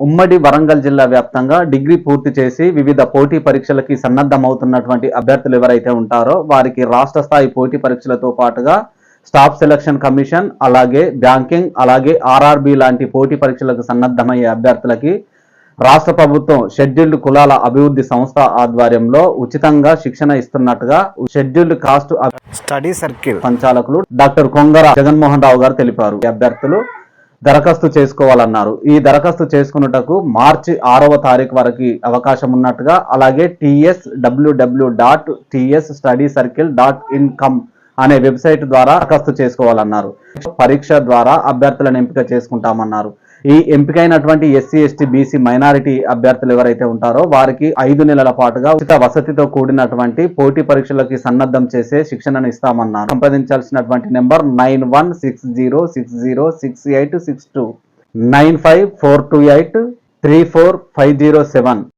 ఉమ్మడి వరంగల్ జిల్లా వ్యాప్తంగా డిగ్రీ పూర్తి చేసి వివిధ పోటీ పరీక్షలకి సన్నద్ధమవుతున్నటువంటి అభ్యర్థులు ఎవరైతే ఉంటారో వారికి రాష్ట్ర స్థాయి పోటీ పరీక్షలతో పాటుగా స్టాఫ్ సెలక్షన్ కమిషన్ అలాగే బ్యాంకింగ్ అలాగే ఆర్ఆర్బి లాంటి పోటీ పరీక్షలకు సన్నద్ధమయ్యే అభ్యర్థులకి రాష్ట్ర ప్రభుత్వం షెడ్యూల్డ్ కులాల అభివృద్ధి సంస్థ ఆధ్వర్యంలో ఉచితంగా శిక్షణ ఇస్తున్నట్టుగా షెడ్యూల్డ్ కాస్ట్ స్టడీ సర్కిల్ సంచాలకులు డాక్టర్ కొంగర జగన్మోహన్ రావు గారు తెలిపారు. అభ్యర్థులు దరఖాస్తు చేసుకోవాలన్నారు. ఈ దరఖాస్తు చేసుకున్నటకు మార్చి ఆరవ తారీఖు వరకు అవకాశం ఉన్నట్టుగా అలాగే TS W W dot TS study circle dot income అనే వెబ్సైట్ ద్వారా దరఖాస్తు చేసుకోవాలన్నారు. పరీక్ష ద్వారా అభ్యర్థులను ఎంపిక చేసుకుంటామన్నారు. ఈ ఎంపికైనటువంటి ఎస్సీ ఎస్టీ బీసీ మైనారిటీ అభ్యర్థులు ఎవరైతే ఉంటారో వారికి ఐదు నెలల పాటుగా ఉచిత వసతితో కూడినటువంటి పోటీ పరీక్షలకి సన్నద్ధం చేసే శిక్షణను ఇస్తామన్నారు. సంప్రదించాల్సినటువంటి number nine one six zero six zero six eight six two. Nine five four two eight three four five zero seven.